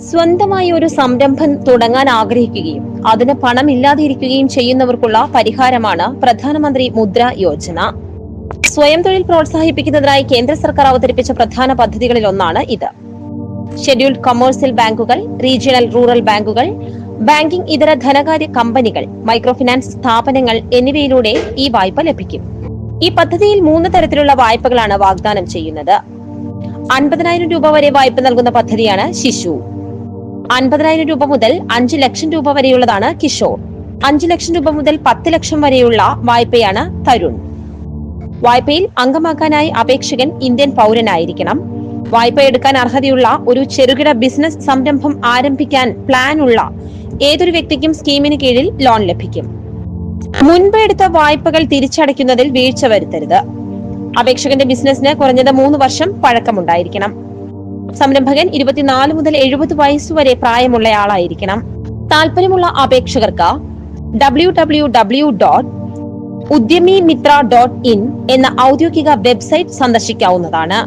സ്വന്തമായി ഒരു സംരംഭം തുടങ്ങാൻ ആഗ്രഹിക്കുകയും അതിന് പണമില്ലാതിരിക്കുകയും ചെയ്യുന്നവർക്കുള്ള പരിഹാരമാണ് പ്രധാനമന്ത്രി മുദ്ര യോജന. സ്വയം തൊഴിൽ പ്രോത്സാഹിപ്പിക്കുന്നതിനായി കേന്ദ്ര സർക്കാർ അവതരിപ്പിച്ച പ്രധാന പദ്ധതികളിൽ ഒന്നാണ് ഇത്. ഷെഡ്യൂൾഡ് കൊമേഴ്സ്യൽ ബാങ്കുകൾ റീജിയണൽ റൂറൽ ബാങ്കുകൾ ബാങ്കിംഗ് ഇതര ധനകാര്യ കമ്പനികൾ മൈക്രോ ഫിനാൻസ് സ്ഥാപനങ്ങൾ എന്നിവയിലൂടെ ഈ വായ്പ ലഭിക്കും. ഈ പദ്ധതിയിൽ മൂന്ന് തരത്തിലുള്ള വായ്പകളാണ് വാഗ്ദാനം ചെയ്യുന്നത്. അൻപതിനായിരം രൂപ വരെ വായ്പ നൽകുന്ന പദ്ധതിയാണ് ശിശു. അൻപതിനായിരം രൂപ മുതൽ അഞ്ച് ലക്ഷം രൂപ വരെയുള്ളതാണ് കിഷോർ. അഞ്ച് ലക്ഷം രൂപ മുതൽ പത്ത് ലക്ഷം വരെയുള്ള വായ്പയാണ് തരുൺ. വായ്പയിൽ അംഗമാക്കാനായി അപേക്ഷകൻ ഇന്ത്യൻ പൗരനായിരിക്കണം. വായ്പ എടുക്കാൻ അർഹതയുള്ള ഒരു ചെറുകിട ബിസിനസ് സംരംഭം ആരംഭിക്കാൻ പ്ലാൻ ഉള്ള ഏതൊരു വ്യക്തിക്കും സ്കീമിന് കീഴിൽ ലോൺ ലഭിക്കും. മുൻപ് എടുത്ത വായ്പകൾ തിരിച്ചടയ്ക്കുന്നതിൽ വീഴ്ച വരുത്തരുത്. അപേക്ഷകന്റെ ബിസിനസിന് കുറഞ്ഞത് മൂന്ന് വർഷം പഴക്കമുണ്ടായിരിക്കണം. സംരംഭകൻ ഇരുപത്തിനാല് മുതൽ എഴുപത് വയസ്സുവരെ പ്രായമുള്ളയാളായിരിക്കണം. താല്പര്യമുള്ള അപേക്ഷകർക്ക് W W W dot Udyami Mitra dot in എന്ന ഔദ്യോഗിക വെബ്സൈറ്റ് സന്ദർശിക്കാവുന്നതാണ്.